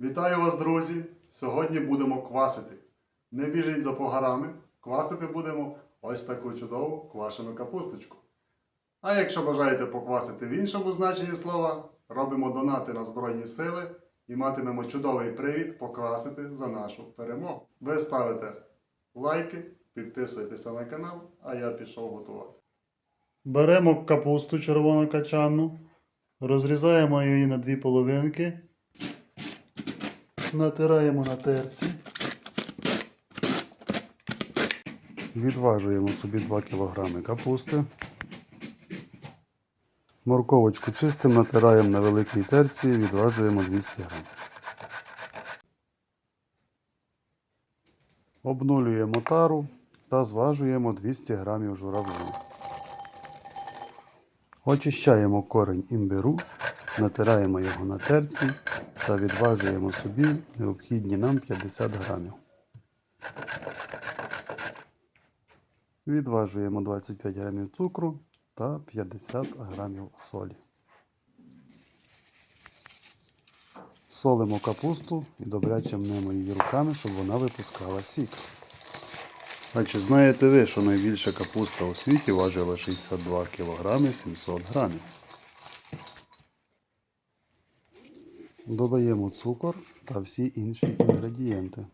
Вітаю вас, друзі! Сьогодні будемо квасити. Не біжіть за погарами. Квасити будемо ось таку чудову квашену капусточку. А якщо бажаєте поквасити в іншому значенні слова, робимо донати на Збройні Сили і матимемо чудовий привід поквасити за нашу перемогу. Ви ставите лайки, підписуєтеся на канал, а я пішов готувати. Беремо капусту червонокачанну, розрізаємо її на дві половинки. Натираємо на терці. Відважуємо собі 2 кг капусти. Морковочку чистим, натираємо на великій терці, і відважуємо 200 г. Обнулюємо тару та зважуємо 200 г журавлю. Очищаємо корень імбиру, натираємо його на терці та відважуємо собі необхідні нам 50 грамів. Відважуємо 25 грамів цукру та 50 грамів солі. Солимо капусту і добряче мнемо її руками, щоб вона випускала сік. А чи знаєте ви, що найбільша капуста у світі важила 62 кг 700 грамів? Додаємо цукор та всі інші інгредієнти.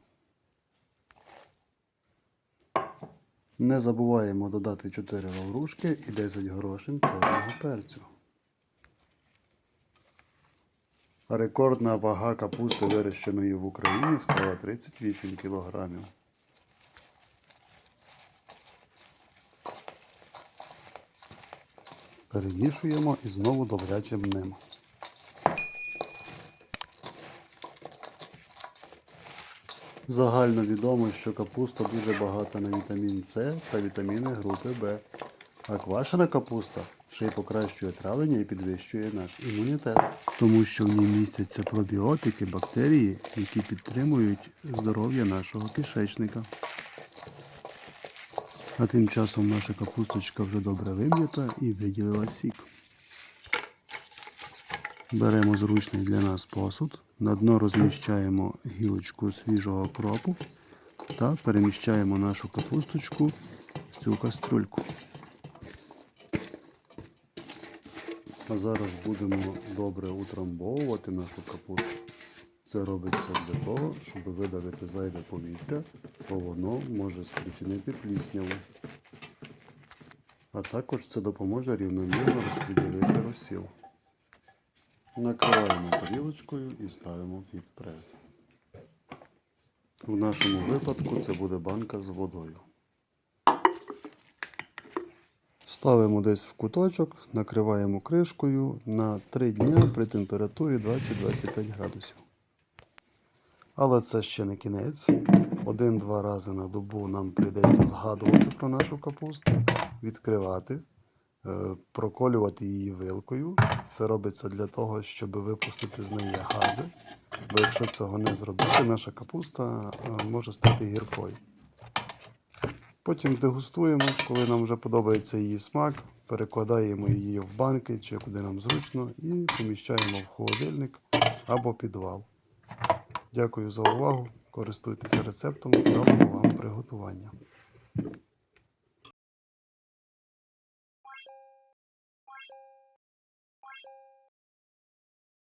Не забуваємо додати 4 лаврушки і 10 грошин чорного перцю. Рекордна вага капусти, вирощеної в Україні, склала 38 кг. Перемішуємо і знову добряче мнемо. Загально відомо, що капуста дуже багата на вітамін С та вітаміни групи В. А квашена капуста ще й покращує травлення і підвищує наш імунітет. Тому що в ній містяться пробіотики, бактерії, які підтримують здоров'я нашого кишечника. А тим часом наша капусточка вже добре вим'ята і виділила сік. Беремо зручний для нас посуд, на дно розміщаємо гілочку свіжого кропу та переміщаємо нашу капусточку в цю каструльку. А зараз будемо добре утрамбовувати нашу капусту. Це робиться для того, щоб видавити зайве повітря, бо воно може спричинити плісняву. А також це допоможе рівномірно розподілити розсіл. Накриваємо тарілочкою і ставимо під прес. В нашому випадку це буде банка з водою. Ставимо десь в куточок, накриваємо кришкою на 3 дні при температурі 20-25 градусів. Але це ще не кінець. Один-два рази на добу нам прийдеться згадувати про нашу капусту, відкривати, е, проколювати її вилкою. Це робиться для того, щоб випустити з неї гази. Бо якщо цього не зробити, наша капуста е, може стати гіркою. Потім дегустуємо, коли нам вже подобається її смак, перекладаємо її в банки чи куди нам зручно і поміщаємо в холодильник або підвал. Дякую за увагу. Користуйтеся рецептом, вдалого вам приготування.